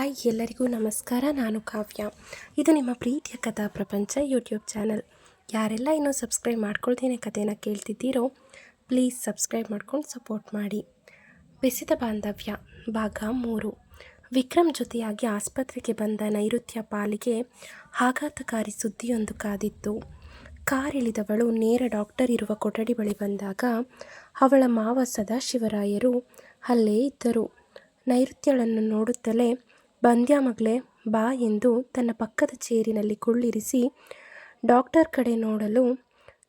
Hi ಎಲ್ಲರಿಗೂ ನಮಸ್ಕಾರ, ನಾನು ಕಾವ್ಯ. ಇದು ನಿಮ್ಮ ಪ್ರೀತಿಯ ಕಥಾ ಪ್ರಪಂಚ ಯೂಟ್ಯೂಬ್ ಚಾನಲ್. ಯಾರೆಲ್ಲ ಇನ್ನೂ ಸಬ್ಸ್ಕ್ರೈಬ್ ಮಾಡ್ಕೊಳ್ತೀನಿ ಕಥೆನ ಕೇಳ್ತಿದ್ದೀರೋ, ಪ್ಲೀಸ್ ಸಬ್ಸ್ಕ್ರೈಬ್ ಮಾಡ್ಕೊಂಡು ಸಪೋರ್ಟ್ ಮಾಡಿ. ಬೆಸಿದ ಬಾಂಧವ್ಯ, ಭಾಗ ಮೂರು. ವಿಕ್ರಮ್ ಜೊತೆಯಾಗಿ ಆಸ್ಪತ್ರೆಗೆ ಬಂದ ನೈಋತ್ಯ ಪಾಲಿಗೆ ಆಘಾತಕಾರಿ ಸುದ್ದಿಯೊಂದು ಕಾದಿತ್ತು. ಕಾರ್ ಇಳಿದವಳು ನೇರ ಡಾಕ್ಟರ್ ಇರುವ ಕೊಠಡಿ ಬಳಿ ಬಂದಾಗ, ಅವಳ ಮಾವ ಸದಾಶಿವರಾಯರು ಅಲ್ಲೇ ಇದ್ದರು. ನೈಋತ್ಯಳನ್ನು ನೋಡುತ್ತಲೇ ಬಂದ್ಯಾ ಮಗಳೇ, ಬಾ ಎಂದು ತನ್ನ ಪಕ್ಕದ ಚೇರಿನಲ್ಲಿ ಕುಳ್ಳಿರಿಸಿ, ಡಾಕ್ಟರ್ ಕಡೆ ನೋಡಲು,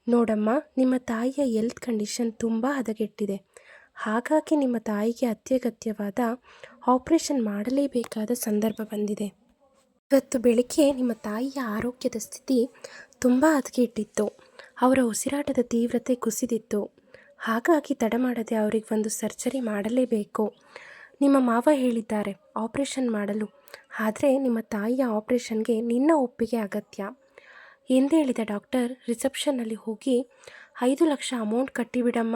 ನೋಡಮ್ಮ, ನಿಮ್ಮ ತಾಯಿಯ ಹೆಲ್ತ್ ಕಂಡೀಷನ್ ತುಂಬ ಹದಗೆಟ್ಟಿದೆ. ಹಾಗಾಗಿ ನಿಮ್ಮ ತಾಯಿಗೆ ಅತ್ಯಗತ್ಯವಾದ ಆಪರೇಷನ್ ಮಾಡಲೇಬೇಕಾದ ಸಂದರ್ಭ ಬಂದಿದೆ. ಇವತ್ತು ಬೆಳಿಗ್ಗೆ ನಿಮ್ಮ ತಾಯಿಯ ಆರೋಗ್ಯದ ಸ್ಥಿತಿ ತುಂಬ ಹದಗೆಟ್ಟಿತ್ತು. ಅವರ ಉಸಿರಾಟದ ತೀವ್ರತೆ ಕುಸಿದಿತ್ತು. ಹಾಗಾಗಿ ತಡ ಮಾಡದೆ ಅವರಿಗೆ ಒಂದು ಸರ್ಜರಿ ಮಾಡಲೇಬೇಕು. ನಿಮ್ಮ ಮಾವ ಹೇಳಿದ್ದಾರೆ ಆಪರೇಷನ್ ಮಾಡಲು. ಆದರೆ ನಿಮ್ಮ ತಾಯಿಯ ಆಪರೇಷನ್ಗೆ ನಿನ್ನ ಒಪ್ಪಿಗೆ ಅಗತ್ಯ. ಎಂದು ಹೇಳಿದ ಡಾಕ್ಟರ್, ರಿಸೆಪ್ಷನ್ನಲ್ಲಿ ಹೋಗಿ ಐದು ಲಕ್ಷ ಅಮೌಂಟ್ ಕಟ್ಟಿಬಿಡಮ್ಮ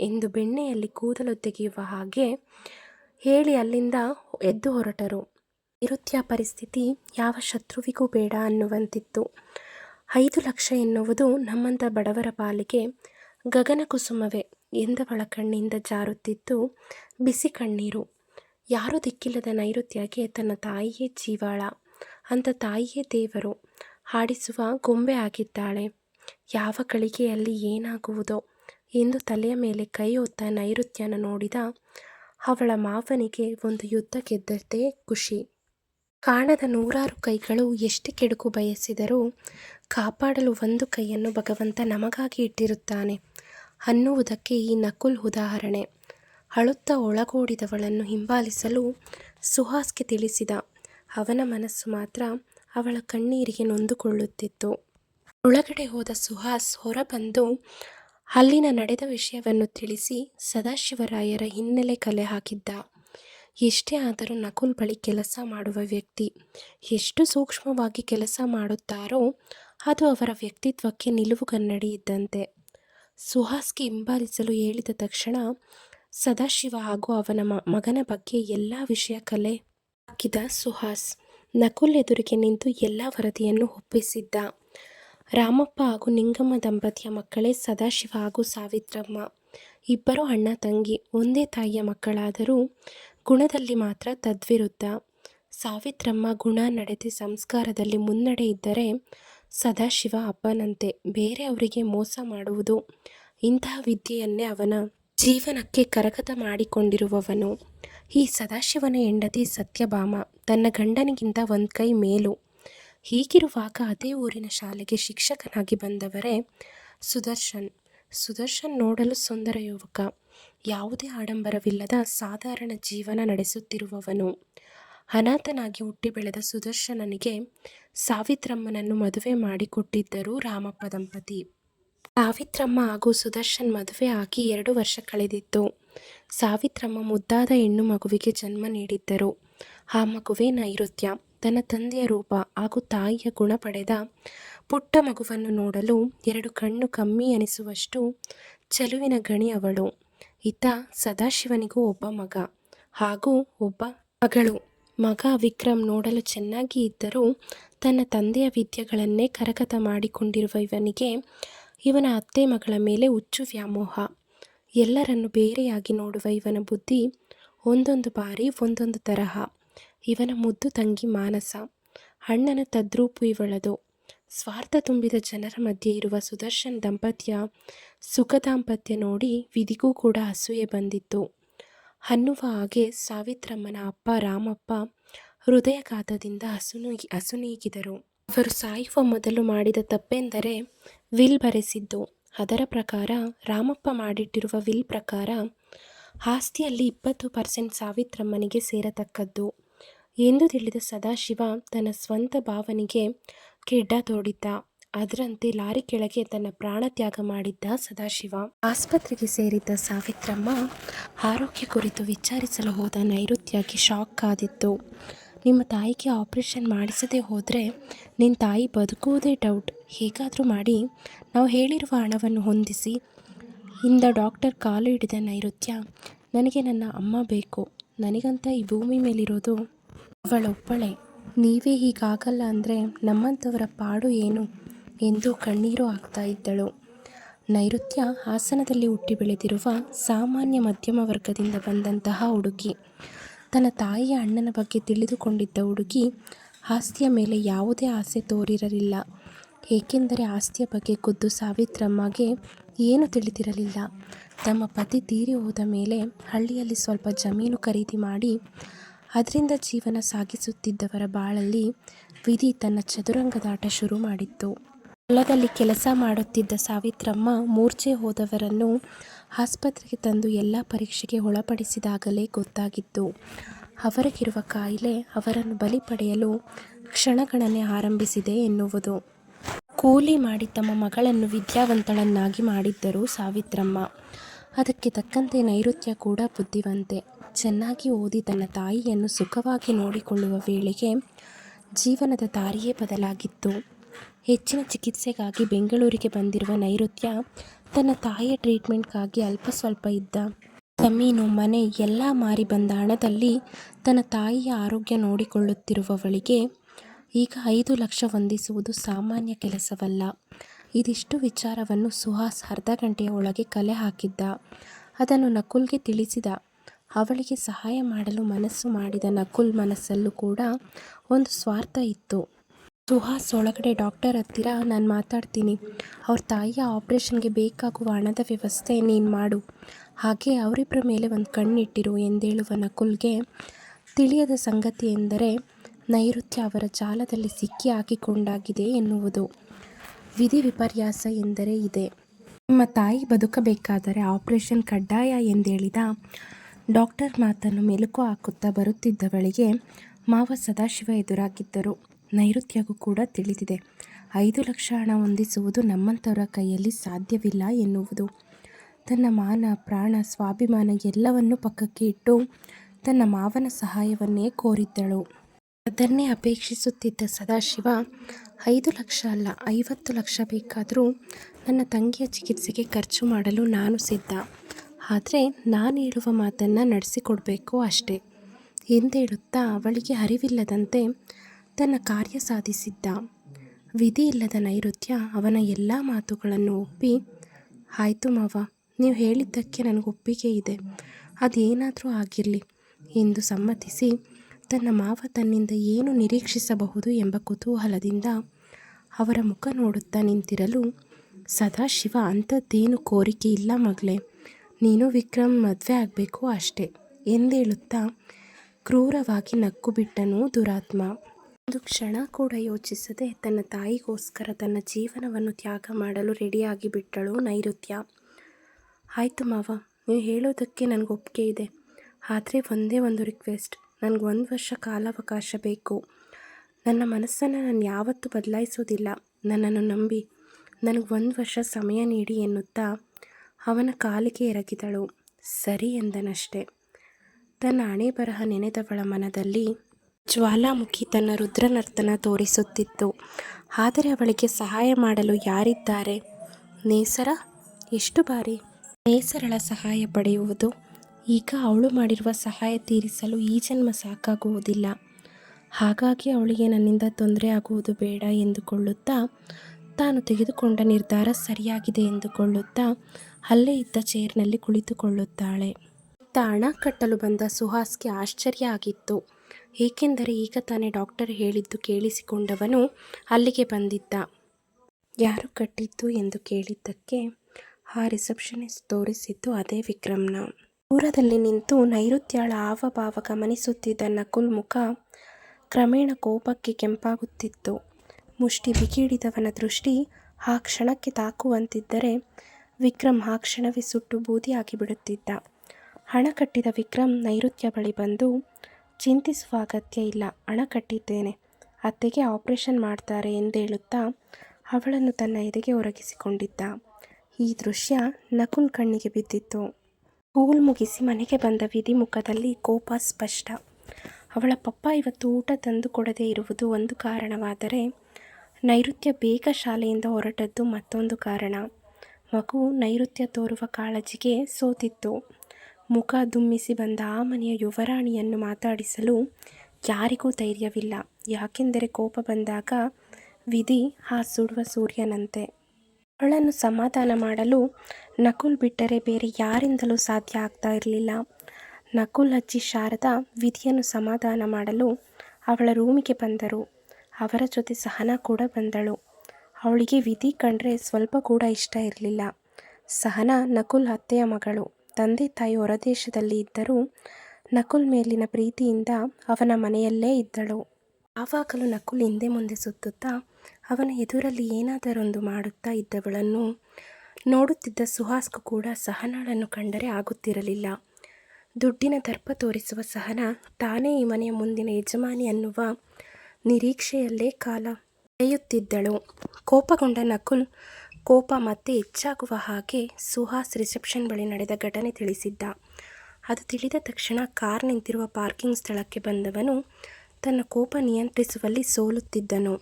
ಎಂದು ಬೆಣ್ಣೆಯಲ್ಲಿ ಕೂದಲು ತೆಗೆಯುವ ಹಾಗೆ ಹೇಳಿ ಅಲ್ಲಿಂದ ಎದ್ದು ಹೊರಟರು. ನೈಋತ್ಯ ಪರಿಸ್ಥಿತಿ ಯಾವ ಶತ್ರುವಿಗೂ ಬೇಡ ಅನ್ನುವಂತಿತ್ತು. ಐದು ಲಕ್ಷ ಎನ್ನುವುದು ನಮ್ಮಂಥ ಬಡವರ ಪಾಲಿಗೆ ಗಗನ ಕುಸುಮವೇ ಎಂದವಳ ಕಣ್ಣಿಂದ ಜಾರುತ್ತಿತ್ತು ಬಿಸಿ ಕಣ್ಣೀರು. ಯಾರೂ ದಿಕ್ಕಿಲ್ಲದ ನೈಋತ್ಯಕ್ಕೆ ತನ್ನ ತಾಯಿಯೇ ಜೀವಾಳ ಅಂತ ತಾಯಿಯೇ ದೇವರು. ಹಾಡಿಸುವ ಗೊಂಬೆ ಆಗಿದ್ದಾಳೆ. ಯಾವ ಗಳಿಗೆಯಲ್ಲಿ ಏನಾಗುವುದೋ ಎಂದು ತಲೆಯ ಮೇಲೆ ಕೈ ಹೊತ್ತ ನೈಋತ್ಯನ ನೋಡಿದ ಅವಳ ಮಾವನಿಗೆ ಒಂದು ಯುದ್ಧ ಗೆದ್ದದ್ದೇ ಖುಷಿ. ಕಾಣದ ನೂರಾರು ಕೈಗಳು ಎಷ್ಟು ಕೆಡುಕು ಬಯಸಿದರೂ ಕಾಪಾಡಲು ಒಂದು ಕೈಯನ್ನು ಭಗವಂತ ನಮಗಾಗಿ ಇಟ್ಟಿರುತ್ತಾನೆ ಅನ್ನುವುದಕ್ಕೆ ಈ ನಕುಲ್ ಉದಾಹರಣೆ. ಅಳುತ್ತಾ ಒಳಗೂಡಿದವಳನ್ನು ಹಿಂಬಾಲಿಸಲು ಸುಹಾಸ್ಗೆ ತಿಳಿಸಿದ. ಅವನ ಮನಸ್ಸು ಮಾತ್ರ ಅವಳ ಕಣ್ಣೀರಿಗೆ ನೊಂದುಕೊಳ್ಳುತ್ತಿತ್ತು. ಒಳಗಡೆ ಹೋದ ಸುಹಾಸ್ ಹೊರಬಂದು ಅಲ್ಲಿನ ನಡೆದ ವಿಷಯವನ್ನು ತಿಳಿಸಿ ಸದಾಶಿವರಾಯರ ಹಿನ್ನೆಲೆ ಕಲೆ ಹಾಕಿದ್ದ. ಎಷ್ಟೇ ಆದರೂ ನಕುಲ್ ಬಳಿ ಕೆಲಸ ಮಾಡುವ ವ್ಯಕ್ತಿ, ಎಷ್ಟು ಸೂಕ್ಷ್ಮವಾಗಿ ಕೆಲಸ ಮಾಡುತ್ತಾರೋ ಅದು ಅವರ ವ್ಯಕ್ತಿತ್ವಕ್ಕೆ ನಿಲುವುಗನ್ನಡಿ ಇದ್ದಂತೆ. ಸುಹಾಸ್ಗೆ ಹಿಂಬಾಲಿಸಲು ಹೇಳಿದ ತಕ್ಷಣ ಸದಾಶಿವ ಹಾಗೂ ಅವನ ಮಗನ ಬಗ್ಗೆ ಎಲ್ಲ ವಿಷಯ ಕಲೆ ಹಾಕಿದ ಸುಹಾಸ್. ನಕುಲ್ ಎದುರಿಗೆ ನಿಂತು ಎಲ್ಲ ವರದಿಯನ್ನು ಒಪ್ಪಿಸಿದ್ದ. ರಾಮಪ್ಪ ಹಾಗೂ ನಿಂಗಮ್ಮ ದಂಪತಿಯ ಮಕ್ಕಳೇ ಸದಾಶಿವ ಹಾಗೂ ಸಾವಿತ್ರಮ್ಮ. ಇಬ್ಬರು ಅಣ್ಣ ತಂಗಿ, ಒಂದೇ ತಾಯಿಯ ಮಕ್ಕಳಾದರೂ ಗುಣದಲ್ಲಿ ಮಾತ್ರ ತದ್ವಿರುದ್ಧ. ಸಾವಿತ್ರಮ್ಮ ಗುಣ ನಡೆದಿ ಸಂಸ್ಕಾರದಲ್ಲಿ ಮುನ್ನಡೆ ಇದ್ದರೆ ಸದಾಶಿವ ಅಪ್ಪನಂತೆ ಬೇರೆಯವರಿಗೆ ಮೋಸ ಮಾಡುವುದು ಇಂತಹ ವಿದ್ಯೆಯನ್ನೇ ಅವನ ಜೀವನಕ್ಕೆ ಕರಗತ ಮಾಡಿಕೊಂಡಿರುವವನು. ಈ ಸದಾಶಿವನ ಹೆಂಡತಿ ಸತ್ಯಭಾಮ ತನ್ನ ಗಂಡನಿಗಿಂತ ಒಂದು ಕೈ ಮೇಲು. ಹೀಗಿರುವಾಗ ಅದೇ ಊರಿನ ಶಾಲೆಗೆ ಶಿಕ್ಷಕನಾಗಿ ಬಂದವರೇ ಸುದರ್ಶನ್. ಸುದರ್ಶನ್ ನೋಡಲು ಸುಂದರ ಯುವಕ. ಯಾವುದೇ ಆಡಂಬರವಿಲ್ಲದ ಸಾಧಾರಣ ಜೀವನ ನಡೆಸುತ್ತಿರುವವನು. ಅನಾಥನಾಗಿ ಹುಟ್ಟಿ ಬೆಳೆದ ಸುದರ್ಶನನಿಗೆ ಸಾವಿತ್ರಮ್ಮನನ್ನು ಮದುವೆ ಮಾಡಿಕೊಟ್ಟಿದ್ದರು ರಾಮಪ್ಪ ದಂಪತಿ. ಸಾವಿತ್ರಮ್ಮ ಹಾಗೂ ಸುದರ್ಶನ್ ಮದುವೆ ಆಗಿ ಎರಡು ವರ್ಷ ಕಳೆದಿತ್ತು. ಸಾವಿತ್ರಮ್ಮ ಮುದ್ದಾದ ಹೆಣ್ಣು ಮಗುವಿಗೆ ಜನ್ಮ ನೀಡಿದ್ದರು. ಆ ಮಗುವೇ ನೈಋತ್ಯ. ತನ್ನ ತಂದೆಯ ರೂಪ ಹಾಗೂ ತಾಯಿಯ ಗುಣ ಪಡೆದ ಪುಟ್ಟ ಮಗುವನ್ನು ನೋಡಲು ಎರಡು ಕಣ್ಣು ಕಮ್ಮಿ ಅನಿಸುವಷ್ಟು ಚೆಲುವಿನ ಗಣಿ ಅವಳು. ಈತ ಸದಾಶಿವನಿಗೂ ಒಬ್ಬ ಮಗ ಹಾಗೂ ಒಬ್ಬ ಮಗಳು. ಮಗ ವಿಕ್ರಮ್ ನೋಡಲು ಚೆನ್ನಾಗಿ ಇದ್ದರೂ ತನ್ನ ತಂದೆಯ ವಿದ್ಯೆಗಳನ್ನೇ ಕರಗತ ಮಾಡಿಕೊಂಡಿರುವ ಇವನಿಗೆ ಇವನ ಅತ್ತೆ ಮಗಳ ಮೇಲೆ ಹುಚ್ಚು ವ್ಯಾಮೋಹ. ಎಲ್ಲರನ್ನು ಬೇರೆಯಾಗಿ ನೋಡುವ ಇವನ ಬುದ್ಧಿ ಒಂದೊಂದು ಬಾರಿ ಒಂದೊಂದು ತರಹ. ಇವನ ಮುದ್ದು ತಂಗಿ ಮಾನಸ. ಅಣ್ಣನ ತದ್ರೂಪು ಇವಳದು. ಸ್ವಾರ್ಥ ತುಂಬಿದ ಜನರ ಮಧ್ಯೆ ಇರುವ ಸುದರ್ಶನ್ ದಂಪತಿಯ ಸುಖ ದಾಂಪತ್ಯ ನೋಡಿ ವಿಧಿಗೂ ಕೂಡ ಅಸೂಯೆ ಬಂದಿತ್ತು. ಅನ್ನುವ ಹಾಗೆ ಸಾವಿತ್ರಮ್ಮನ ಅಪ್ಪ ರಾಮಪ್ಪ ಹೃದಯಘಾತದಿಂದ ಹಸುನೂಗಿ ಹಸುನೀಗಿದರು ಅವರು ಸಾಯುವ ಮೊದಲು ಮಾಡಿದ ತಪ್ಪೆಂದರೆ ವಿಲ್ ಬರೆಸಿದ್ದು. ಅದರ ಪ್ರಕಾರ ರಾಮಪ್ಪ ಮಾಡಿಟ್ಟಿರುವ ವಿಲ್ ಪ್ರಕಾರ ಆಸ್ತಿಯಲ್ಲಿ ಇಪ್ಪತ್ತು ಪರ್ಸೆಂಟ್ ಸಾವಿತ್ರಮ್ಮನಿಗೆ ಸೇರತಕ್ಕದ್ದು. ಎಂದು ತಿಳಿದ ಸದಾಶಿವ ತನ್ನ ಸ್ವಂತ ಭಾವನಿಗೆ ಕೆಡ್ಡ ತೋಡಿದ್ದ. ಅದರಂತೆ ಲಾರಿ ಕೆಳಗೆ ತನ್ನ ಪ್ರಾಣ ತ್ಯಾಗ ಮಾಡಿದ್ದ ಸದಾಶಿವ. ಆಸ್ಪತ್ರೆಗೆ ಸೇರಿದ್ದ ಸಾವಿತ್ರಮ್ಮ ಆರೋಗ್ಯ ಕುರಿತು ವಿಚಾರಿಸಲು ಹೋದ ನೈಋತ್ಯಕ್ಕೆ ಶಾಕ್ ಆದಿತ್ತು. ನಿಮ್ಮ ತಾಯಿಗೆ ಆಪ್ರೇಷನ್ ಮಾಡಿಸದೆ ಹೋದರೆ ನಿನ್ನ ತಾಯಿ ಬದುಕುವುದೇ ಡೌಟ್ ಹೇಗಾದರೂ ಮಾಡಿ, ನಾವು ಹೇಳಿರುವ ಹಣವನ್ನು ಹೊಂದಿಸಿ. ಇಂದ ಡಾಕ್ಟರ್ ಕಾಲು ಹಿಡಿದ ನೈಋತ್ಯ, ನನಗೆ ನನ್ನ ಅಮ್ಮ ಬೇಕು. ನನಗಂತ ಈ ಭೂಮಿ ಮೇಲಿರೋದು ಅವಳೊಬ್ಬಳೆ ನೀವೇ ಹೀಗಾಗಲ್ಲ ಅಂದರೆ ನಮ್ಮಂಥವರ ಪಾಡು ಏನು ಎಂದು ಕಣ್ಣೀರು ಆಗ್ತಾ ಇದ್ದಳು. ನೈಋತ್ಯ ಹಾಸನದಲ್ಲಿ ಹುಟ್ಟಿ ಬೆಳೆದಿರುವ ಸಾಮಾನ್ಯ ಮಧ್ಯಮ ವರ್ಗದಿಂದ ಬಂದಂತಹ ಹುಡುಗಿ. ತನ್ನ ತಾಯಿಯ ಅಣ್ಣನ ಬಗ್ಗೆ ತಿಳಿದುಕೊಂಡಿದ್ದ ಹುಡುಗಿ ಆಸ್ತಿಯ ಮೇಲೆ ಯಾವುದೇ ಆಸೆ ತೋರಿರಲಿಲ್ಲ. ಏಕೆಂದರೆ ಆಸ್ತಿಯ ಬಗ್ಗೆ ಖುದ್ದು ಸಾವಿತ್ರಮ್ಮಗೆ ಏನು ತಿಳಿದಿರಲಿಲ್ಲ. ತಮ್ಮ ಪತಿ ತೀರಿ ಹೋದ ಮೇಲೆ ಹಳ್ಳಿಯಲ್ಲಿ ಸ್ವಲ್ಪ ಜಮೀನು ಖರೀದಿ ಮಾಡಿ ಅದರಿಂದ ಜೀವನ ಸಾಗಿಸುತ್ತಿದ್ದವರ ಬಾಳಲ್ಲಿ ವಿಧಿ ತನ್ನ ಚದುರಂಗದಾಟ ಶುರು ಮಾಡಿತ್ತು. ಹೊಲದಲ್ಲಿ ಕೆಲಸ ಮಾಡುತ್ತಿದ್ದ ಸಾವಿತ್ರಮ್ಮ ಮೂರ್ಛೆ ಹೋದವರನ್ನು ಆಸ್ಪತ್ರೆಗೆ ತಂದು ಎಲ್ಲ ಪರೀಕ್ಷೆಗೆ ಒಳಪಡಿಸಿದಾಗಲೇ ಗೊತ್ತಾಗಿತ್ತು. ಅವರಿಗಿರುವ ಕಾಯಿಲೆ ಅವರನ್ನು ಬಲಿ ಪಡೆಯಲು ಕ್ಷಣಗಣನೆ ಆರಂಭಿಸಿದೆ ಎನ್ನುವುದು. ಕೂಲಿ ಮಾಡಿ ತಮ್ಮ ಮಗಳನ್ನು ವಿದ್ಯಾವಂತಳನ್ನಾಗಿ ಮಾಡಿದ್ದರು ಸಾವಿತ್ರಮ್ಮ. ಅದಕ್ಕೆ ತಕ್ಕಂತೆ ನೈಋತ್ಯ ಕೂಡ ಬುದ್ಧಿವಂತೆ. ಚೆನ್ನಾಗಿ ಓದಿ ತನ್ನ ತಾಯಿಯನ್ನು ಸುಖವಾಗಿ ನೋಡಿಕೊಳ್ಳುವ ವೇಳೆಗೆ ಜೀವನದ ದಾರಿಯೇ ಬದಲಾಗಿತ್ತು. ಹೆಚ್ಚಿನ ಚಿಕಿತ್ಸೆಗಾಗಿ ಬೆಂಗಳೂರಿಗೆ ಬಂದಿರುವ ನೈಋತ್ಯ ತನ್ನ ತಾಯಿಯ ಟ್ರೀಟ್ಮೆಂಟ್ಗಾಗಿ ಅಲ್ಪ ಸ್ವಲ್ಪ ಇದ್ದ. ಜಮೀನು ಮನೆ ಎಲ್ಲ ಮಾರಿ ಬಂದ ಹಣದಲ್ಲಿ ತನ್ನ ತಾಯಿಯ ಆರೋಗ್ಯ ನೋಡಿಕೊಳ್ಳುತ್ತಿರುವವಳಿಗೆ ಈಗ ಐದು ಲಕ್ಷ ಹೊಂದಿಸುವುದು ಸಾಮಾನ್ಯ ಕೆಲಸವಲ್ಲ. ಇದಿಷ್ಟು ವಿಚಾರವನ್ನು ಸುಹಾಸ್ ಅರ್ಧ ಗಂಟೆಯ ಒಳಗೆ ಕಲೆ ಹಾಕಿದ್ದ. ಅದನ್ನು ನಕುಲ್ಗೆ ತಿಳಿಸಿದ. ಅವಳಿಗೆ ಸಹಾಯ ಮಾಡಲು ಮನಸ್ಸು ಮಾಡಿದ ನಕುಲ್ ಮನಸ್ಸಲ್ಲೂ ಕೂಡ ಒಂದು ಸ್ವಾರ್ಥ ಇತ್ತು. ಸುಹಾಸ್ ಒಳಗಡೆ ಡಾಕ್ಟರ್ ಹತ್ತಿರ ನಾನು ಮಾತಾಡ್ತೀನಿ. ಅವ್ರ ತಾಯಿಯ ಆಪ್ರೇಷನ್ಗೆ ಬೇಕಾಗುವ ಹಣದ ವ್ಯವಸ್ಥೆ ನೀನು ಮಾಡು. ಹಾಗೆ ಅವರಿಬ್ಬರ ಮೇಲೆ ಒಂದು ಕಣ್ಣಿಟ್ಟಿರು ಎಂದೇಳುವ ನಕುಲ್ಗೆ ತಿಳಿಯದ ಸಂಗತಿ ಎಂದರೆ, ನೈಋತ್ಯ ಅವರ ಜಾಲದಲ್ಲಿ ಸಿಕ್ಕಿ ಹಾಕಿಕೊಂಡಾಗಿದೆ ಎನ್ನುವುದು. ವಿಧಿ ವಿಪರ್ಯಾಸ ಎಂದರೆ ಇದೆ. ನಿಮ್ಮ ತಾಯಿ ಬದುಕಬೇಕಾದರೆ ಆಪರೇಷನ್ ಕಡ್ಡಾಯ ಎಂದೇಳಿದ ಡಾಕ್ಟರ್ ಮಾತನ್ನು ಮೆಲುಕು ಹಾಕುತ್ತಾ ಬರುತ್ತಿದ್ದವಳಿಗೆ ಮಾವ ಸದಾಶಿವ ಎದುರಾಗಿದ್ದರು. ನೈಋತ್ಯಗೂ ಕೂಡ ತಿಳಿದಿದೆ. ಐದು ಲಕ್ಷ ಹಣ ಹೊಂದಿಸುವುದು ನಮ್ಮಂಥವರ ಕೈಯಲ್ಲಿ ಸಾಧ್ಯವಿಲ್ಲ ಎನ್ನುವುದು. ತನ್ನ ಮಾನ, ಪ್ರಾಣ, ಸ್ವಾಭಿಮಾನ ಎಲ್ಲವನ್ನೂ ಪಕ್ಕಕ್ಕೆ ಇಟ್ಟು ತನ್ನ ಮಾವನ ಸಹಾಯವನ್ನೇ ಕೋರಿದ್ದಳು. ಅದನ್ನೇ ಅಪೇಕ್ಷಿಸುತ್ತಿದ್ದ ಸದಾಶಿವ, ಐದು ಲಕ್ಷ ಅಲ್ಲ, ಐವತ್ತು ಲಕ್ಷ ಬೇಕಾದರೂ ನನ್ನ ತಂಗಿಯ ಚಿಕಿತ್ಸೆಗೆ ಖರ್ಚು ಮಾಡಲು ನಾನು ಸಿದ್ಧ. ಆದರೆ ನಾನು ಹೇಳುವ ಮಾತನ್ನು ನಡೆಸಿಕೊಡಬೇಕು ಅಷ್ಟೇ. ಎಂದೇಳುತ್ತಾ, ಅವಳಿಗೆ ಅರಿವಿಲ್ಲದಂತೆ ತನ್ನ ಕಾರ್ಯ ಸಾಧಿಸಿದ್ದ. ವಿಧಿ ಇಲ್ಲದ ನೈಋತ್ಯ ಅವನ ಎಲ್ಲ ಮಾತುಗಳನ್ನು ಒಪ್ಪಿ, ಆಯಿತು ಮಾವ, ನೀವು ಹೇಳಿದ್ದಕ್ಕೆ ನನಗೆ ಒಪ್ಪಿಗೆ ಇದೆ. ಅದೇನಾದರೂ ಆಗಿರಲಿ ಎಂದು ಸಮ್ಮತಿಸಿ, ತನ್ನ ಮಾವ ತನ್ನಿಂದ ಏನು ನಿರೀಕ್ಷಿಸಬಹುದು ಎಂಬ ಕುತೂಹಲದಿಂದ ಅವರ ಮುಖ ನೋಡುತ್ತಾ ನಿಂತಿರಲು ಸದಾಶಿವ ಅಂಥದ್ದೇನು ಕೋರಿಕೆ ಇಲ್ಲ ಮಗಳೇ. ನೀನು ವಿಕ್ರಮ್ ಮದುವೆ ಆಗಬೇಕು ಅಷ್ಟೇ ಎಂದೇಳುತ್ತಾ ಕ್ರೂರವಾಗಿ ನಕ್ಕು ಬಿಟ್ಟನು ದುರಾತ್ಮ. ಒಂದು ಕ್ಷಣ ಕೂಡ ಯೋಚಿಸದೆ ತನ್ನ ತಾಯಿಗೋಸ್ಕರ ತನ್ನ ಜೀವನವನ್ನು ತ್ಯಾಗ ಮಾಡಲು ರೆಡಿಯಾಗಿ ಬಿಟ್ಟಳು ನೈಋತ್ಯ. ಆಯಿತು ಮಾವ, ನೀವು ಹೇಳೋದಕ್ಕೆ ನನಗೆ ಒಪ್ಪಿಗೆ ಇದೆ. ಆದರೆ ಒಂದೇ ಒಂದು ರಿಕ್ವೆಸ್ಟ್ ನನಗೆ ಒಂದು ವರ್ಷ ಕಾಲಾವಕಾಶ ಬೇಕು. ನನ್ನ ಮನಸ್ಸನ್ನು ನಾನು ಯಾವತ್ತೂ ಬದಲಾಯಿಸೋದಿಲ್ಲ. ನನ್ನನ್ನು ನಂಬಿ. ನನಗೆ ಒಂದು ವರ್ಷ ಸಮಯ ನೀಡಿ ಎನ್ನುತ್ತಾ ಅವನ ಕಾಲಿಗೆ ಎರಗಿದಳು. ಸರಿ ಎಂದನಷ್ಟೆ. ತನ್ನ ಹಣೆ ಬರಹ ನೆನೆದವಳ ಮನದಲ್ಲಿ ಜ್ವಾಲಾಮುಖಿ ತನ್ನ ರುದ್ರನರ್ತನ ತೋರಿಸುತ್ತಿತ್ತು. ಆದರೆ ಅವಳಿಗೆ ಸಹಾಯ ಮಾಡಲು ಯಾರಿದ್ದಾರೆ? ನೇಸರ? ಎಷ್ಟು ಬಾರಿ? ನೇಸರಳ ಸಹಾಯ ಪಡೆಯುವುದು. ಈಗ ಅವಳು ಮಾಡಿರುವ ಸಹಾಯ ತೀರಿಸಲು ಈ ಜನ್ಮ ಸಾಕಾಗುವುದಿಲ್ಲ. ಹಾಗಾಗಿ ಅವಳಿಗೆ ನನ್ನಿಂದ ತೊಂದರೆ ಆಗುವುದು ಬೇಡ ಎಂದುಕೊಳ್ಳುತ್ತಾ, ತಾನು ತೆಗೆದುಕೊಂಡ ನಿರ್ಧಾರ ಸರಿಯಾಗಿದೆ ಎಂದುಕೊಳ್ಳುತ್ತಾ, ಅಲ್ಲೇ ಇದ್ದ ಚೇರ್ನಲ್ಲಿ ಕುಳಿತುಕೊಳ್ಳುತ್ತಾಳೆ. ತಾಣ ಕಟ್ಟಲು ಬಂದ ಸುಹಾಸ್ಗೆ ಆಶ್ಚರ್ಯ ಆಗಿತ್ತು. ಏಕೆಂದರೆ ಈಗ ತಾನೇ ಡಾಕ್ಟರ್ ಹೇಳಿದ್ದು ಕೇಳಿಸಿಕೊಂಡವನು ಅಲ್ಲಿಗೆ ಬಂದಿದ್ದ. ಯಾರು ಕಟ್ಟಿದ್ದು ಎಂದು ಕೇಳಿದ್ದಕ್ಕೆ ಆ ರಿಸೆಪ್ಷನಿಸ್ಟ್ ತೋರಿಸಿದ್ದು ಅದೇ ವಿಕ್ರಮ್ನ. ದೂರದಲ್ಲಿ ನಿಂತು ನೈಋತ್ಯಳ ಹಾವಭಾವ ಗಮನಿಸುತ್ತಿದ್ದ ನಕುಲ್ ಮುಖ ಕ್ರಮೇಣ ಕೋಪಕ್ಕೆ ಕೆಂಪಾಗುತ್ತಿತ್ತು. ಮುಷ್ಟಿ ಬಿಗಿಡಿದವನ ದೃಷ್ಟಿ ಆ ಕ್ಷಣಕ್ಕೆ ತಾಕುವಂತಿದ್ದರೆ ವಿಕ್ರಮ್ ಆ ಕ್ಷಣವೇ ಸುಟ್ಟು ಬೂದಿಯಾಗಿ ಬಿಡುತ್ತಿದ್ದ ಹಣ ಕಟ್ಟಿದ ವಿಕ್ರಮ್ ನೈಋತ್ಯ ಬಳಿ ಬಂದು ಚಿಂತಿಸುವ ಅಗತ್ಯ ಇಲ್ಲ. ಹಣ ಕಟ್ಟಿದ್ದೇನೆ. ಅತ್ತೆಗೆ ಆಪರೇಷನ್ ಮಾಡ್ತಾರೆ ಎಂದೇಳುತ್ತಾ ಅವಳನ್ನು ತನ್ನ ಎದೆಗೆ ಒರಗಿಸಿಕೊಂಡಿದ್ದ. ಈ ದೃಶ್ಯ ನಕುಲ್ ಕಣ್ಣಿಗೆ ಬಿದ್ದಿತ್ತು. ಸ್ಕೂಲ್ ಮುಗಿಸಿ ಮನೆಗೆ ಬಂದ ವಿಧಿ ಮುಖದಲ್ಲಿ ಕೋಪ ಸ್ಪಷ್ಟ. ಅವಳ ಪಪ್ಪ ಇವತ್ತು ಊಟ ತಂದು ಕೊಡದೇ ಇರುವುದು ಒಂದು ಕಾರಣವಾದರೆ ನೈಋತ್ಯ ಬೇಗ ಶಾಲೆಯಿಂದ ಹೊರಟದ್ದು ಮತ್ತೊಂದು ಕಾರಣ. ಮಗು ನೈಋತ್ಯ ತೋರುವ ಕಾಳಜಿಗೆ ಸೋತಿತ್ತು. ಮುಖ ದುಮ್ಮಿಸಿ ಬಂದ ಆ ಮನೆಯ ಯುವರಾಣಿಯನ್ನು ಮಾತಾಡಿಸಲು ಯಾರಿಗೂ ಧೈರ್ಯವಿಲ್ಲ. ಯಾಕೆಂದರೆ ಕೋಪ ಬಂದಾಗ ವಿಧಿ ಆ ಸುಡುವ ಸೂರ್ಯನಂತೆ. ಅವಳನ್ನು ಸಮಾಧಾನ ಮಾಡಲು ನಕುಲ್ ಬಿಟ್ಟರೆ ಬೇರೆ ಯಾರಿಂದಲೂ ಸಾಧ್ಯ ಆಗ್ತಾ ಇರಲಿಲ್ಲ. ನಕುಲ್ ಅಜ್ಜಿ ಶಾರದಾ ವಿಧಿಯನ್ನು ಸಮಾಧಾನ ಮಾಡಲು ಅವಳ ರೂಮಿಗೆ ಬಂದರು. ಅವರ ಜೊತೆ ಸಹನ ಕೂಡ ಬಂದಳು. ಅವಳಿಗೆ ವಿಧಿ ಕಂಡ್ರೆ ಸ್ವಲ್ಪ ಕೂಡ ಇಷ್ಟ ಇರಲಿಲ್ಲ. ಸಹನ ನಕುಲ್ ಅತ್ತೆಯ ಮಗಳು. ತಂದೆ ತಾಯಿ ಹೊರದೇಶದಲ್ಲಿ ಇದ್ದರೂ ನಕುಲ್ ಮೇಲಿನ ಪ್ರೀತಿಯಿಂದ ಅವನ ಮನೆಯಲ್ಲೇ ಇದ್ದಳು. ಆವಾಗಲೂ ನಕುಲ್ ಹಿಂದೆ ಮುಂದೆ ಸುತ್ತುತ್ತಾ ಅವನ ಎದುರಲ್ಲಿ ಏನಾದರೊಂದು ಮಾಡುತ್ತಾ ಇದ್ದವಳನ್ನು ನೋಡುತ್ತಿದ್ದ ಸುಹಾಸ್ಗೂ ಕೂಡ ಸಹನಾಳನ್ನು ಕಂಡರೆ ಆಗುತ್ತಿರಲಿಲ್ಲ. ದುಡ್ಡಿನ ದರ್ಪ ತೋರಿಸುವ ಸಹನ ತಾನೇ ಈ ಮನೆಯ ಮುಂದಿನ ಯಜಮಾನಿ ಅನ್ನುವ ನಿರೀಕ್ಷೆಯಲ್ಲೇ ಕಾಲ ಕಳೆಯುತ್ತಿದ್ದಳು ಕೋಪಗೊಂಡ ನಕುಲ್ ಕೋಪ ಮತ್ತೆ ಹೆಚ್ಚಾಗುವ ಹಾಗೆ ಸುಹಾಸ್ ರಿಸೆಪ್ಷನ್ ಬಳಿ ನಡೆದ ಘಟನೆ ತಿಳಿಸಿದ್ದ. ಅದು ತಿಳಿದ ತಕ್ಷಣ ಕಾರ್ ನಿಂತಿರುವ ಪಾರ್ಕಿಂಗ್ ಸ್ಥಳಕ್ಕೆ ಬಂದವನು ತನ್ನ ಕೋಪ ನಿಯಂತ್ರಿಸುವಲ್ಲಿ ಸೋಲುತ್ತಿದ್ದನು.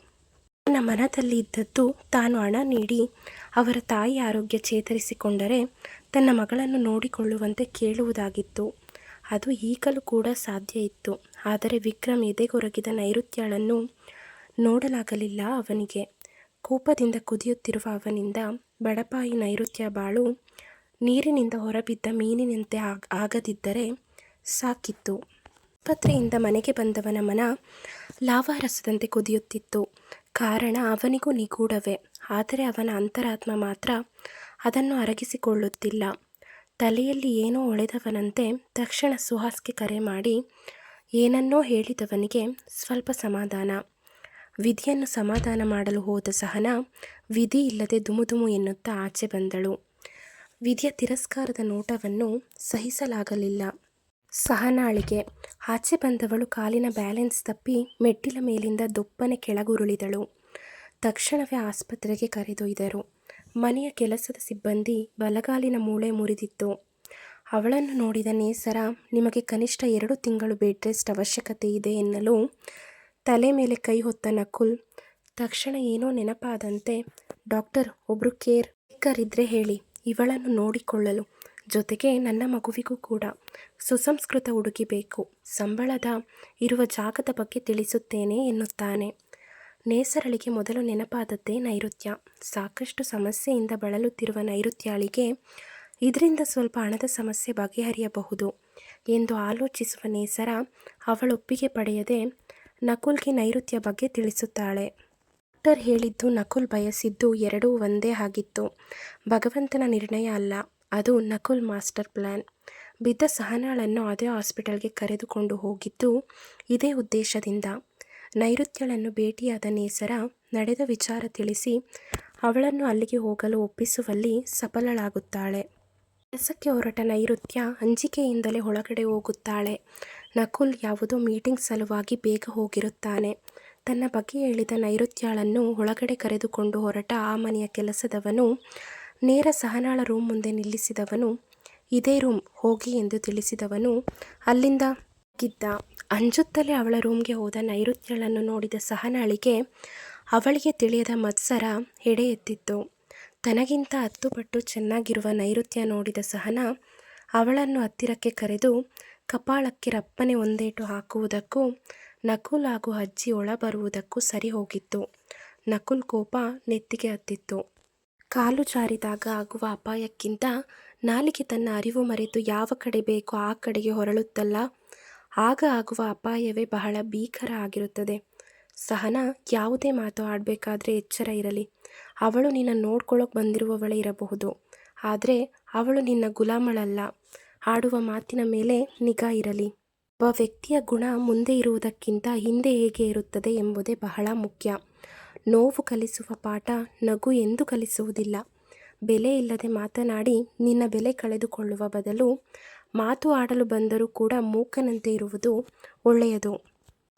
ತನ್ನ ಮನದಲ್ಲಿ ಇದ್ದದ್ದು ತಾನು ಹಣ ನೀಡಿ ಅವರ ತಾಯಿ ಆರೋಗ್ಯ ಚೇತರಿಸಿಕೊಂಡರೆ ತನ್ನ ಮಗಳನ್ನು ನೋಡಿಕೊಳ್ಳುವಂತೆ ಕೇಳುವುದಾಗಿತ್ತು. ಅದು ಈಗಲೂ ಕೂಡ ಸಾಧ್ಯ ಇತ್ತು. ಆದರೆ ವಿಕ್ರಮ್ ಎದೆಗೊರಗಿದ ನೈಋತ್ಯಳನ್ನು ನೋಡಲಾಗಲಿಲ್ಲ ಅವನಿಗೆ. ಕೋಪದಿಂದ ಕುದಿಯುತ್ತಿರುವ ಅವನಿಂದ ಬಡಪಾಯಿ ನೈಋತ್ಯ ಬಾಳು ನೀರಿನಿಂದ ಹೊರಬಿದ್ದ ಮೀನಿನಂತೆ ಆಗ, ಆಗದಿದ್ದರೆ ಸಾಕಿತ್ತು. ಆಸ್ಪತ್ರೆಯಿಂದ ಮನೆಗೆ ಬಂದವನ ಮನ ಲಾವಾರಸದಂತೆ ಕುದಿಯುತ್ತಿತ್ತು. ಕಾರಣ ಅವನಿಗೂ ನಿಗೂಢವೇ. ಆದರೆ ಅವನ ಅಂತರಾತ್ಮ ಮಾತ್ರ ಅದನ್ನು ಅರಗಿಸಿಕೊಳ್ಳುತ್ತಿಲ್ಲ. ತಲೆಯಲ್ಲಿ ಏನೋ ಒಳೆದವನಂತೆ ತಕ್ಷಣ ಸುಹಾಸ್ಗೆ ಕರೆ ಮಾಡಿ, ಏನನ್ನೋ ಹೇಳಿದವನಿಗೆ ಸ್ವಲ್ಪ ಸಮಾಧಾನ. ವಿಧಿಯನ್ನು ಸಮಾಧಾನ ಮಾಡಲು ಹೋದ ಸಹನ ವಿಧಿ ಇಲ್ಲದೆ ದುಮುದುಮು ಎನ್ನುತ್ತಾ ಆಚೆ ಬಂದಳು. ವಿಧಿಯ ತಿರಸ್ಕಾರದ ನೋಟವನ್ನು ಸಹಿಸಲಾಗಲಿಲ್ಲ. ಸಹನಾಳಿಗೆ ಆಚೆ ಬಂದವಳು ಕಾಲಿನ ಬ್ಯಾಲೆನ್ಸ್ ತಪ್ಪಿ ಮೆಟ್ಟಿಲ ಮೇಲಿಂದ ದೊಪ್ಪನೆ ಕೆಳಗುರುಳಿದಳು. ತಕ್ಷಣವೇ ಆಸ್ಪತ್ರೆಗೆ ಕರೆದೊಯ್ದರು. ಮನೆಯ ಕೆಲಸದ ಸಿಬ್ಬಂದಿ ಬಲಗಾಲಿನ ಮೂಳೆ ಮುರಿದಿತ್ತು. ಅವಳನ್ನು ನೋಡಿದ ನೇಸರ, ನಿಮಗೆ ಕನಿಷ್ಠ ಎರಡು ತಿಂಗಳು ಬೆಡ್ ರೆಸ್ಟ್ ಅವಶ್ಯಕತೆ ಇದೆ ಎನ್ನಲು ತಲೆ ಮೇಲೆ ಕೈ ಹೊತ್ತ ನಕುಲ್, ತಕ್ಷಣ ಏನೋ ನೆನಪಾದಂತೆ, ಡಾಕ್ಟರ್ ಒಬ್ಬರು ಕೇರ್ ಇದ್ದರೆ ಹೇಳಿ, ಇವಳನ್ನು ನೋಡಿಕೊಳ್ಳಲು. ಜೊತೆಗೆ ನನ್ನ ಮಗುವಿಗೂ ಕೂಡ. ಸುಸಂಸ್ಕೃತ ಹುಡುಗಿ ಬೇಕು. ಸಂಬಳದ ಇರುವ ಜಾಗದ ಬಗ್ಗೆ ತಿಳಿಸುತ್ತೇನೆ ಎನ್ನುತ್ತಾನೆ. ನೇಸರಳಿಗೆ ಮೊದಲು ನೆನಪಾದದ್ದೇ ನೈಋತ್ಯ. ಸಾಕಷ್ಟು ಸಮಸ್ಯೆಯಿಂದ ಬಳಲುತ್ತಿರುವ ನೈಋತ್ಯಾಳಿಗೆ ಇದರಿಂದ ಸ್ವಲ್ಪ ಹಣದ ಸಮಸ್ಯೆ ಬಗೆಹರಿಯಬಹುದು. ಎಂದು ಆಲೋಚಿಸುವ ನೇಸರ ಅವಳೊಪ್ಪಿಗೆ ಪಡೆಯದೆ ನಕುಲ್ಗೆ ನೈಋತ್ಯ ಬಗ್ಗೆ ತಿಳಿಸುತ್ತಾಳೆ. ಡಾಕ್ಟರ್ ಹೇಳಿದ್ದು ನಕುಲ್ ಬಯಸಿದ್ದು ಎರಡೂ ಒಂದೇ ಆಗಿತ್ತು. ಭಗವಂತನ ನಿರ್ಣಯ ಅಲ್ಲ, ಅದು ನಕುಲ್ ಮಾಸ್ಟರ್ ಪ್ಲ್ಯಾನ್ ಬಿದ್ದ ಸಹನಾಳನ್ನು ಅದೇ ಹಾಸ್ಪಿಟಲ್ಗೆ ಕರೆದುಕೊಂಡು ಹೋಗಿದ್ದು ಇದೇ ಉದ್ದೇಶದಿಂದ. ನೈಋತ್ಯಳನ್ನು ಭೇಟಿಯಾದ ನೇಸರ ನಡೆದ ವಿಚಾರ ತಿಳಿಸಿ ಅವಳನ್ನು ಅಲ್ಲಿಗೆ ಹೋಗಲು ಒಪ್ಪಿಸುವಲ್ಲಿ ಸಫಲಳಾಗುತ್ತಾಳೆ. ಕೆಲಸಕ್ಕೆ ಹೊರಟ ನೈಋತ್ಯ ಅಂಜಿಕೆಯಿಂದಲೇ ಒಳಗಡೆ ಹೋಗುತ್ತಾಳೆ. ನಕುಲ್ ಯಾವುದೋ ಮೀಟಿಂಗ್ ಸಲುವಾಗಿ ಬೇಗ ಹೋಗಿರುತ್ತಾನೆ. ತನ್ನ ಬಗ್ಗೆ ಹೇಳಿದ ನೈಋತ್ಯಾಳನ್ನು ಒಳಗಡೆ ಕರೆದುಕೊಂಡು ಹೊರಟ ಆ ಮನೆಯ ಕೆಲಸದವನು, ನೇರ ಸಹನಾಳ ರೂಮ್ ಮುಂದೆ ನಿಲ್ಲಿಸಿದವನು, ಇದೇ ರೂಮ್ ಹೋಗಿ ಎಂದು ತಿಳಿಸಿದವನು, ಅಲ್ಲಿಂದ ಗಿದ್ದ ಅಂಜುತ್ತಲೇ ಅವಳ ರೂಮ್ಗೆ ಹೋದ ನೈಋತ್ಯಳನ್ನು ನೋಡಿದ ಸಹನಾಳಿಗೆ ಅವಳಿಗೆ ತಿಳಿಯದ ಮತ್ಸರ ಎಡೆ ಎತ್ತಿತ್ತು ತನಗಿಂತ ಹತ್ತು ಪಟ್ಟು ಚೆನ್ನಾಗಿರುವ ನೈಋತ್ಯ ನೋಡಿದ ಸಹನ ಅವಳನ್ನು ಹತ್ತಿರಕ್ಕೆ ಕರೆದು ಕಪಾಳಕ್ಕೆ ರಪ್ಪನೆ ಒಂದೇಟು ಹಾಕುವುದಕ್ಕೂ, ನಕುಲ್ ಹಾಗೂ ಅಜ್ಜಿ ಒಳಬರುವುದಕ್ಕೂ ಸರಿ ಹೋಗಿತ್ತು. ನಕುಲ್ ಕೋಪ ನೆತ್ತಿಗೆ ಹತ್ತಿತ್ತು. ಕಾಲು ಜಾರಿದಾಗ ಆಗುವ ಅಪಾಯಕ್ಕಿಂತ ನಾಲಿಗೆ ತನ್ನ ಅರಿವು ಮರೆತು ಯಾವ ಕಡೆ ಬೇಕೋ ಆ ಕಡೆಗೆ ಹೊರಳುತ್ತಲ್ಲ, ಆಗ ಆಗುವ ಅಪಾಯವೇ ಬಹಳ ಭೀಕರ ಆಗಿರುತ್ತದೆ. ಸಹನ, ಯಾವುದೇ ಮಾತು ಆಡಬೇಕಾದ್ರೆ ಎಚ್ಚರ ಇರಲಿ. ಅವಳು ನಿನ್ನ ನೋಡ್ಕೊಳ್ಳೋಕೆ ಬಂದಿರುವವಳೇ ಇರಬಹುದು. ಆದರೆ ಅವಳು ನಿನ್ನ ಗುಲಾಮಳಲ್ಲ. ಆಡುವ ಮಾತಿನ ಮೇಲೆ ನಿಗಾ ಇರಲಿ. ಒಬ್ಬ ವ್ಯಕ್ತಿಯ ಗುಣ ಮುಂದೆ ಇರುವುದಕ್ಕಿಂತ ಹಿಂದೆ ಹೇಗೆ ಇರುತ್ತದೆ ಎಂಬುದೇ ಬಹಳ ಮುಖ್ಯ. ನೋವು ಕಲಿಸುವ ಪಾಠ ನಗು ಎಂದು ಕಲಿಸುವುದಿಲ್ಲ. ಬೆಲೆ ಇಲ್ಲದೆ ಮಾತನಾಡಿ ನಿನ್ನ ಬೆಲೆ ಕಳೆದುಕೊಳ್ಳುವ ಬದಲು ಮಾತು ಆಡಲು ಬಂದರೂ ಕೂಡ ಮೂಕನಂತೆ ಇರುವುದು ಒಳ್ಳೆಯದು.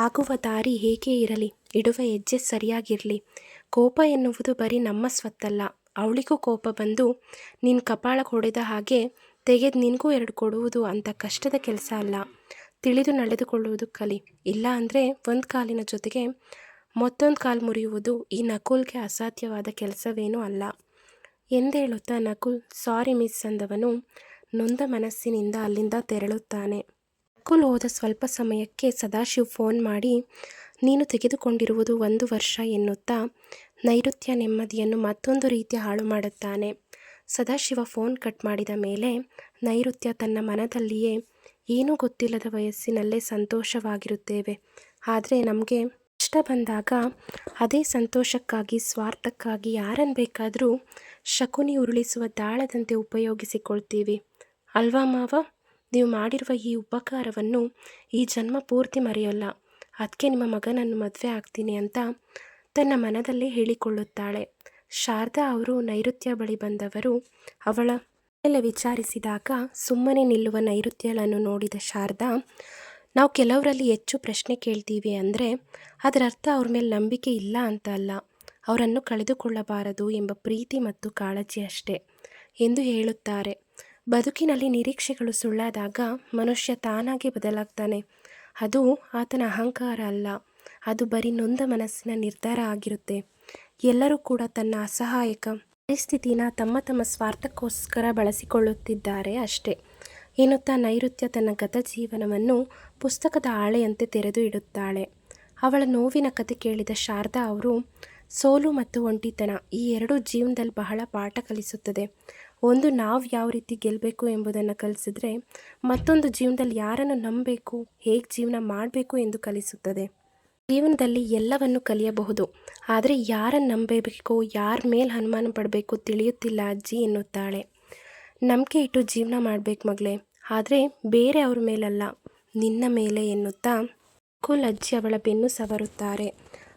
ಆಗುವ ದಾರಿ ಹೇಗೆ ಇರಲಿ, ಇಡುವ ಹೆಜ್ಜೆ ಸರಿಯಾಗಿರಲಿ. ಕೋಪ ಎನ್ನುವುದು ಬರೀ ನಮ್ಮ ಸ್ವತ್ತಲ್ಲ. ಅವಳಿಗೂ ಕೋಪ ಬಂದು ನಿನ್ನ ಕಪಾಳ ಹೊಡೆದ ಹಾಗೆ ತೆಗೆದು ನಿನಗೂ ಎರಡು ಕೊಡುವುದು ಅಂತ ಕಷ್ಟದ ಕೆಲಸ ಅಲ್ಲ. ತಿಳಿದು ನಡೆದುಕೊಳ್ಳುವುದು ಕಲಿ. ಇಲ್ಲ ಅಂದರೆ ಒಂದು ಕಾಲಿನ ಜೊತೆಗೆ ಮತ್ತೊಂದು ಕಾಲು ಮುರಿಯುವುದು ಈ ನಕುಲ್ಗೆ ಅಸಾಧ್ಯವಾದ ಕೆಲಸವೇನೂ ಅಲ್ಲ. ಎಂದೇಳುತ್ತಾ ನಕುಲ್, ಸಾರಿ ಮಿಸ್ ಅಂದವನು ನೊಂದ ಮನಸ್ಸಿನಿಂದ ಅಲ್ಲಿಂದ ತೆರಳುತ್ತಾನೆ. ನಕುಲ್ ಹೋದ ಸ್ವಲ್ಪ ಸಮಯಕ್ಕೆ ಸದಾಶಿವ್ ಫೋನ್ ಮಾಡಿ, ನೀನು ತೆಗೆದುಕೊಂಡಿರುವುದು ಒಂದು ವರ್ಷ ಎನ್ನುತ್ತಾ ನೈಋತ್ಯ ನೆಮ್ಮದಿಯನ್ನು ಮತ್ತೊಂದು ರೀತಿ ಹಾಳು ಮಾಡುತ್ತಾನೆ. ಸದಾಶಿವ ಫೋನ್ ಕಟ್ ಮಾಡಿದ ಮೇಲೆ ನೈಋತ್ಯ ತನ್ನ ಮನದಲ್ಲಿಯೇ, ಏನೂ ಗೊತ್ತಿಲ್ಲದ ವಯಸ್ಸಿನಲ್ಲೇ ಸಂತೋಷವಾಗಿರುತ್ತೇವೆ. ಆದರೆ ನಮಗೆ ಇಷ್ಟ ಬಂದಾಗ ಅದೇ ಸಂತೋಷಕ್ಕಾಗಿ, ಸ್ವಾರ್ಥಕ್ಕಾಗಿ ಯಾರನ್ನು ಬೇಕಾದರೂ ಶಕುನಿ ಉರುಳಿಸುವ ದಾಳದಂತೆ ಉಪಯೋಗಿಸಿಕೊಳ್ತೀವಿ. ಅಲ್ವಾ ಮಾವ? ನೀವು ಮಾಡಿರುವ ಈ ಉಪಕಾರವನ್ನು ಈ ಜನ್ಮ ಪೂರ್ತಿ ಮರೆಯಲ್ಲ. ಅದಕ್ಕೆ ನಿಮ್ಮ ಮಗನನ್ನು ಮದುವೆ ಆಗ್ತೀನಿ ಅಂತ ತನ್ನ ಮನದಲ್ಲೇ ಹೇಳಿಕೊಳ್ಳುತ್ತಾಳೆ. ಶಾರದಾ ಅವರು ನೈಋತ್ಯ ಬಳಿ ಬಂದವರು. ಅವಳ ಮೇಲೆ ವಿಚಾರಿಸಿದಾಗ ಸುಮ್ಮನೆ ನಿಲ್ಲುವ ನೈಋತ್ಯಗಳನ್ನು ನೋಡಿದ ಶಾರದಾ, ನಾವು ಕೆಲವರಲ್ಲಿ ಹೆಚ್ಚು ಪ್ರಶ್ನೆ ಕೇಳ್ತೀವಿ ಅಂದರೆ, ಅದರ ಅರ್ಥ ಅವ್ರ ಮೇಲೆ ನಂಬಿಕೆ ಇಲ್ಲ ಅಂತ ಅಲ್ಲ. ಅವರನ್ನು ಕಳೆದುಕೊಳ್ಳಬಾರದು ಎಂಬ ಪ್ರೀತಿ ಮತ್ತು ಕಾಳಜಿ ಅಷ್ಟೇ ಎಂದು ಹೇಳುತ್ತಾರೆ. ಬದುಕಿನಲ್ಲಿ ನಿರೀಕ್ಷೆಗಳು ಸುಳ್ಳಾದಾಗ ಮನುಷ್ಯ ತಾನಾಗಿ ಬದಲಾಗ್ತಾನೆ. ಅದು ಆತನ ಅಹಂಕಾರ ಅಲ್ಲ. ಅದು ಬರೀ ನೊಂದ ಮನಸ್ಸಿನ ನಿರ್ಧಾರ ಆಗಿರುತ್ತೆ. ಎಲ್ಲರೂ ಕೂಡ ತನ್ನ ಅಸಹಾಯಕ ಪರಿಸ್ಥಿತಿನ ತಮ್ಮ ತಮ್ಮ ಸ್ವಾರ್ಥಕ್ಕೋಸ್ಕರ ಬಳಸಿಕೊಳ್ಳುತ್ತಿದ್ದಾರೆ ಅಷ್ಟೇ. ಎನ್ನುತ್ತಾ ನೈಋತ್ಯ ತನ್ನ ಗತ ಜೀವನವನ್ನು ಪುಸ್ತಕದ ಹಾಳೆಯಂತೆ ತೆರೆದು ಇಡುತ್ತಾಳೆ. ಅವಳ ನೋವಿನ ಕತೆ ಕೇಳಿದ ಶಾರದಾ ಅವರು, ಸೋಲು ಮತ್ತು ಒಂಟಿತನ ಈ ಎರಡೂ ಜೀವನದಲ್ಲಿ ಬಹಳ ಪಾಠ ಕಲಿಸುತ್ತದೆ. ಒಂದು ನಾವು ಯಾವ ರೀತಿ ಗೆಲ್ಲಬೇಕು ಎಂಬುದನ್ನು ಕಲಿಸಿದ್ರೆ ಮತ್ತೊಂದು ಜೀವನದಲ್ಲಿ ಯಾರನ್ನು ನಂಬಬೇಕು, ಹೇಗೆ ಜೀವನ ಮಾಡಬೇಕು ಎಂದು ಕಲಿಸುತ್ತದೆ. ಜೀವನದಲ್ಲಿ ಎಲ್ಲವನ್ನು ಕಲಿಯಬಹುದು. ಆದರೆ ಯಾರನ್ನು ನಂಬಬೇಕು, ಯಾರ ಮೇಲೆ ಅನುಮಾನ ಪಡಬೇಕು ತಿಳಿಯುತ್ತಿಲ್ಲ ಅಜ್ಜಿ ಎನ್ನುತ್ತಾಳೆ. ನಂಬಿಕೆ ಇಟ್ಟು ಜೀವನ ಮಾಡಬೇಕು ಮಗಳೇ. ಆದರೆ ಬೇರೆ ಅವ್ರ ಮೇಲಲ್ಲ, ನಿನ್ನ ಮೇಲೆ ಎನ್ನುತ್ತಾ ಕುಲ್ ಅಜ್ಜಿ ಅವಳ ಬೆನ್ನು ಸವರುತ್ತಾರೆ.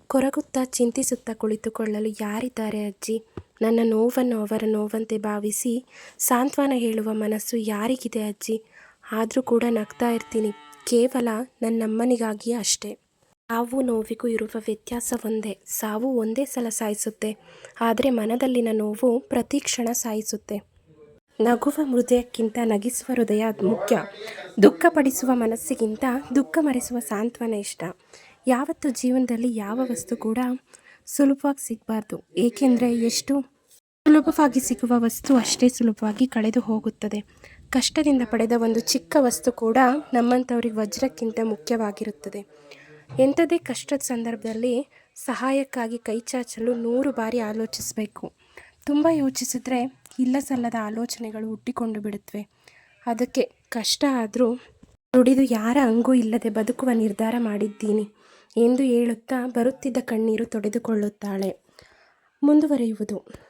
ಕೊರಗುತ್ತಾ ಚಿಂತಿಸುತ್ತಾ ಕುಳಿತುಕೊಳ್ಳಲು ಯಾರಿದ್ದಾರೆ ಅಜ್ಜಿ? ನನ್ನ ನೋವನ್ನು ಅವರ ನೋವಂತೆ ಭಾವಿಸಿ ಸಾಂತ್ವನ ಹೇಳುವ ಮನಸ್ಸು ಯಾರಿಗಿದೆ ಅಜ್ಜಿ? ಆದರೂ ಕೂಡ ನಗ್ತಾ ಇರ್ತೀನಿ. ಕೇವಲ ನನ್ನಮ್ಮನಿಗಾಗಿ ಅಷ್ಟೇ. ಸಾವು ನೋವಿಗೂ ಇರುವ ವ್ಯತ್ಯಾಸ ಒಂದೇ ಸಾವು ಒಂದೇ ಸಲ ಸಾಯಿಸುತ್ತೆ. ಆದರೆ ಮನದಲ್ಲಿನ ನೋವು ಪ್ರತಿ ಕ್ಷಣ ಸಾಯಿಸುತ್ತೆ. ನಗುವ ಹೃದಯಕ್ಕಿಂತ ನಗಿಸುವ ಹೃದಯ ಮುಖ್ಯ. ದುಃಖಪಡಿಸುವ ಮನಸ್ಸಿಗಿಂತ ದುಃಖ ಮರೆಸುವ ಸಾಂತ್ವನ ಇಷ್ಟ. ಯಾವತ್ತು ಜೀವನದಲ್ಲಿ ಯಾವ ವಸ್ತು ಕೂಡ ಸುಲಭವಾಗಿ ಸಿಗಬಾರ್ದು. ಏಕೆಂದರೆ ಎಷ್ಟು ಸುಲಭವಾಗಿ ಸಿಗುವ ವಸ್ತು ಅಷ್ಟೇ ಸುಲಭವಾಗಿ ಕಳೆದು ಹೋಗುತ್ತದೆ. ಕಷ್ಟದಿಂದ ಪಡೆದ ಒಂದು ಚಿಕ್ಕ ವಸ್ತು ಕೂಡ ನಮ್ಮಂಥವ್ರಿಗೆ ವಜ್ರಕ್ಕಿಂತ ಮುಖ್ಯವಾಗಿರುತ್ತದೆ. ಎಂಥದೇ ಕಷ್ಟದ ಸಂದರ್ಭದಲ್ಲಿ ಸಹಾಯಕ್ಕಾಗಿ ಕೈ ಚಾಚಲು ನೂರು ಬಾರಿ ಆಲೋಚಿಸಬೇಕು. ತುಂಬ ಯೋಚಿಸಿದ್ರೆ ಇಲ್ಲ ಸಲ್ಲದ ಆಲೋಚನೆಗಳು ಹುಟ್ಟಿಕೊಂಡು ಬಿಡುತ್ತವೆ. ಅದಕ್ಕೆ ಕಷ್ಟ ಆದರೂ ದುಡಿದು ಯಾರ ಹಂಗೂ ಇಲ್ಲದೆ ಬದುಕುವ ನಿರ್ಧಾರ ಮಾಡಿದ್ದೀನಿ ಎಂದು ಹೇಳುತ್ತಾ ಬರುತ್ತಿದ್ದ ಕಣ್ಣೀರು ತೊಡೆದುಕೊಳ್ಳುತ್ತಾಳೆ. ಮುಂದುವರಿಯುವುದು.